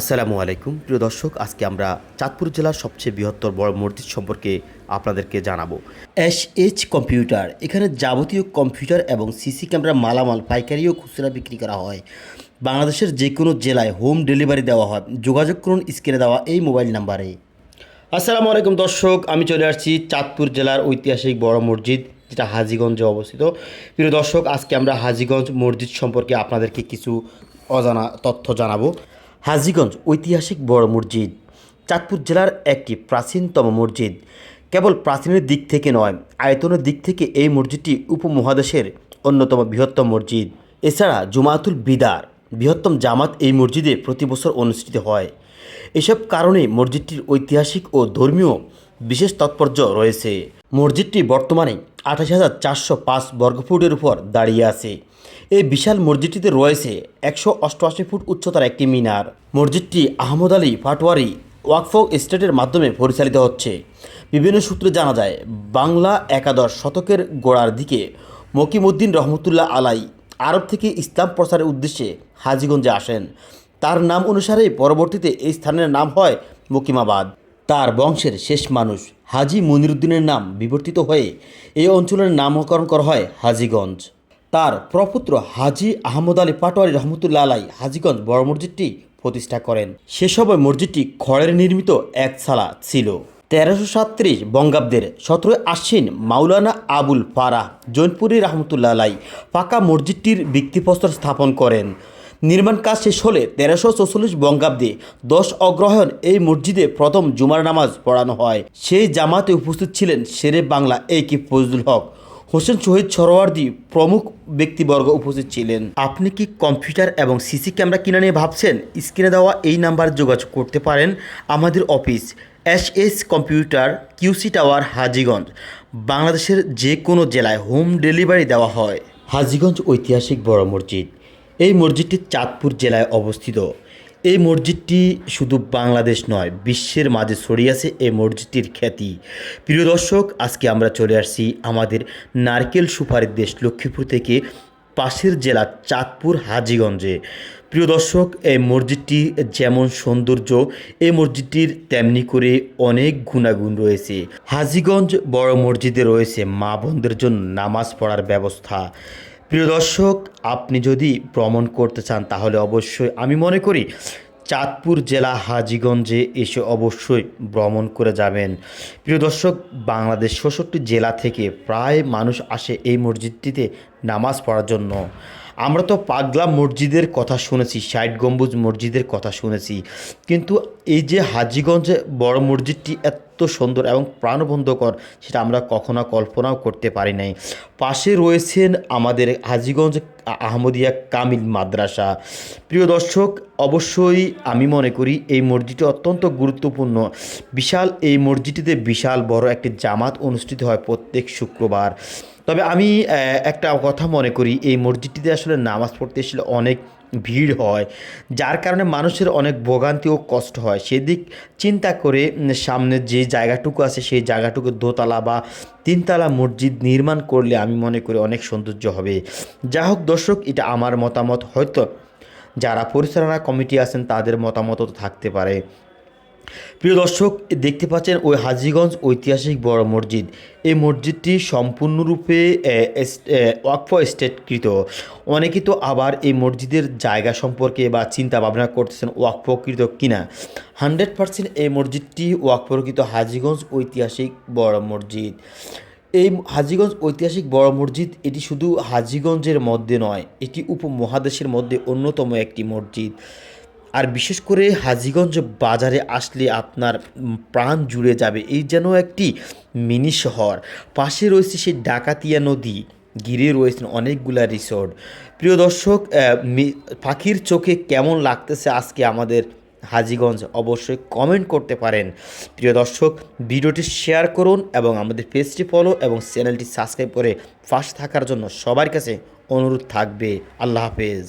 আসসালামু আলাইকুম। প্রিয় দর্শক, আজকে আমরা চাঁদপুর জেলার সবচেয়ে বৃহত্তর বড় মসজিদ সম্পর্কে আপনাদেরকে জানাব। এস এইচ কম্পিউটার, এখানে যাবতীয় কম্পিউটার এবং সিসি ক্যামেরা, মালামাল, পাইকারি ও খুচরা বিক্রি করা হয়। বাংলাদেশের যে কোনো জেলায় হোম ডেলিভারি দেওয়া হয়। যোগাযোগ করুন স্ক্রিনে দেওয়া এই মোবাইল নাম্বারে। আসসালামু আলাইকুম দর্শক, আমি চলে আসছি চাঁদপুর জেলার ঐতিহাসিক বড় মসজিদ, যেটা হাজিগঞ্জে অবস্থিত। প্রিয় দর্শক, আজকে আমরা হাজিগঞ্জ মসজিদ সম্পর্কে আপনাদেরকে কিছু অজানা তথ্য জানাব। হাজিগঞ্জ ঐতিহাসিক বড় মসজিদ। চাঁদপুর জেলার একটি প্রাচীনতম মসজিদ। কেবল প্রাচীনের দিক থেকে নয়, আয়তনের দিক থেকে এই মসজিদটি উপমহাদেশের অন্যতম বৃহত্তম মসজিদ। এছাড়া জুমাতুল বিদার, বৃহত্তম জামাত এই মসজিদে প্রতি বছর অনুষ্ঠিত হয়। এসব কারণে মসজিদটির ঐতিহাসিক ও ধর্মীয় বিশেষ তাৎপর্য রয়েছে। মসজিদটি বর্তমানে আঠাশ হাজার চারশো পাঁচ বর্গফুটের উপর দাঁড়িয়ে আছে। এই বিশাল মসজিদটিতে রয়েছে একশো অষ্টআশি ফুট উচ্চতার একটি মিনার। মসজিদটি আহমদ আলী পাটোয়ারি ওয়াকফ স্টেটের মাধ্যমে পরিচালিত হচ্ছে। বিভিন্ন সূত্রে জানা যায়, বাংলা একাদশ শতকের গোড়ার দিকে মকিমুদ্দিন রহমতুল্লাহ আলাই আরব থেকে ইসলাম প্রচারের উদ্দেশ্যে হাজিগঞ্জে আসেন। তার নাম অনুসারে পরবর্তীতে এই স্থানের নাম হয় মকিমাবাদ। তার বংশের শেষ মানুষ হাজি মনিরুদ্দিনের নাম বিবর্তিত হয়ে এই অঞ্চলের নামকরণ করা হয় হাজিগঞ্জ। তার প্রপুত্র হাজি আহমদ আলী পাটোয়ারি রহমতুল্লাহ আলাই হাজিগঞ্জ বড় মসজিদটি প্রতিষ্ঠা করেন। সে সময় মসজিদটি খড়ের নির্মিত এক সালা ছিল। তেরোশো সাতত্রিশ বঙ্গাব্দের সতেরোই আশ্বিন মাওলানা আবুল ফারাহ জৈনপুরী রহমতুল্লাহ আলাই পাকা মসজিদটির ভিত্তিপ্রস্তর স্থাপন করেন। নির্মাণ কাজ শেষ হলে তেরোশো চৌচল্লিশ বঙ্গাব্দে দশ অগ্রহায়ণ এই মসজিদে প্রথম জুমার নামাজ পড়ানো হয়। সেই জামাতে উপস্থিত ছিলেন শেরে বাংলা এ কে ফজলুল হক, হোসেন শহীদ সরোয়ার্দি প্রমুখ ব্যক্তিবর্গ উপস্থিত ছিলেন। আপনি কি কম্পিউটার এবং সিসি ক্যামেরা কিনে নিয়ে ভাবছেন? স্ক্রিনে দেওয়া এই নাম্বার যোগাযোগ করতে পারেন আমাদের office S S computer QC tower, Hajiganj. বাংলাদেশের যে কোনো জেলায় হোম ডেলিভারি দেওয়া হয়। হাজিগঞ্জ ঐতিহাসিক বড় মসজিদ। এই মসজিদটি চাঁদপুর জেলায় অবস্থিত। এই মসজিদটি শুধু বাংলাদেশ নয়, বিশ্বের মাঝে ছড়িয়ে আছে এই মসজিদটির খ্যাতি। প্রিয় দর্শক, আজকে আমরা চলে আসছি আমাদের নারকেল সুপারির দেশ লক্ষ্মীপুর থেকে পাশের জেলা চাঁদপুর হাজিগঞ্জে। প্রিয় দর্শক, এই মসজিদটি যেমন সৌন্দর্য, এই মসজিদটির তেমনি করে অনেক গুণাগুণ রয়েছে। হাজিগঞ্জ বড় মসজিদে রয়েছে মা বোনদের জন্য নামাজ পড়ার ব্যবস্থা। প্রিয় দর্শক, আপনি যদি ভ্রমণ করতে চান, তাহলে অবশ্যই আমি মনে করি চাঁদপুর জেলা হাজিগঞ্জে এসে অবশ্যই ভ্রমণ করে যাবেন। প্রিয় দর্শক, বাংলাদেশ ষষ্ঠটি জেলা থেকে প্রায় মানুষ আসে এই মসজিদটিতে নামাজ পড়ার জন্য। আমরা তো পাগলা মসজিদের কথা শুনেছি, ষাট গম্বুজ মসজিদের কথা শুনেছি। কিন্তু এই যে হাজিগঞ্জে বড় মসজিদটি এত সুন্দর এবং প্রাণবন্ধকর, সেটা আমরা কখনো কল্পনাও করতে পারি নাই। পাশে রয়েছেন আমাদের হাজিগঞ্জ আহমদিয়া কামিল মাদ্রাসা। প্রিয় দর্শক, অবশ্যই আমি মনে করি এই মসজিদটি অত্যন্ত গুরুত্বপূর্ণ। বিশাল এই মসজিদটিতে বিশাল বড় একটি জামাত অনুষ্ঠিত হয় প্রত্যেক শুক্রবার। তবে আমি একটা কথা মনে করি, এই মসজিদটিতে আসলে নামাজ পড়তে আসলে অনেক ভিড় হয়, যার কারণে মানুষের অনেক ভোগান্তি ও কষ্ট হয়। সেদিক চিন্তা করে সামনে যে জায়গাটুকু আছে, সেই জায়গাটুকু দোতলা বা তিনতলা মসজিদ নির্মাণ করলে আমি মনে করি অনেক সৌন্দর্য হবে। যা হোক দর্শক, এটা আমার মতামত। হয়তো যারা পরিচালনা কমিটি আছেন, তাদের মতামত থাকতে পারে। প্রিয় দর্শক, দেখতে পাচ্ছেন ওই হাজিগঞ্জ ঐতিহাসিক বড় মসজিদ। এই মসজিদটি সম্পূর্ণরূপে ওয়াকফ স্টেটকৃত। অনেকে তো আবার এই মসজিদের জায়গা সম্পর্কে বা চিন্তা ভাবনা করতেছেন ওয়াকফকৃত কিনা। হান্ড্রেড পার্সেন্ট এই মসজিদটি ওয়াকফকৃত হাজিগঞ্জ ঐতিহাসিক বড় মসজিদ। এই হাজিগঞ্জ ঐতিহাসিক বড় মসজিদ, এটি শুধু হাজিগঞ্জের মধ্যে নয়, এটি উপমহাদেশের মধ্যে অন্যতম একটি মসজিদ। আর বিশেষ করে হাজিগঞ্জ বাজারে আসলে আপনার প্রাণ জুড়ে যাবে। এই যেন একটি মিনি শহর। পাশে রয়েছে সেই ডাকাতিয়া নদী, ঘিরে রয়েছেন অনেকগুলা রিসোর্ট প্রিয় দর্শক পাখির চোখে কেমন লাগতেছে আজকে আমাদের হাজিগঞ্জ? অবশ্যই কমেন্ট করতে পারেন। প্রিয় দর্শক, ভিডিওটি শেয়ার করুন এবং আমাদের পেজটি ফলো এবং চ্যানেলটি সাবস্ক্রাইব করে ফার্স্ট থাকার জন্য সবার কাছে অনুরোধ থাকবে। আল্লাহ হাফেজ।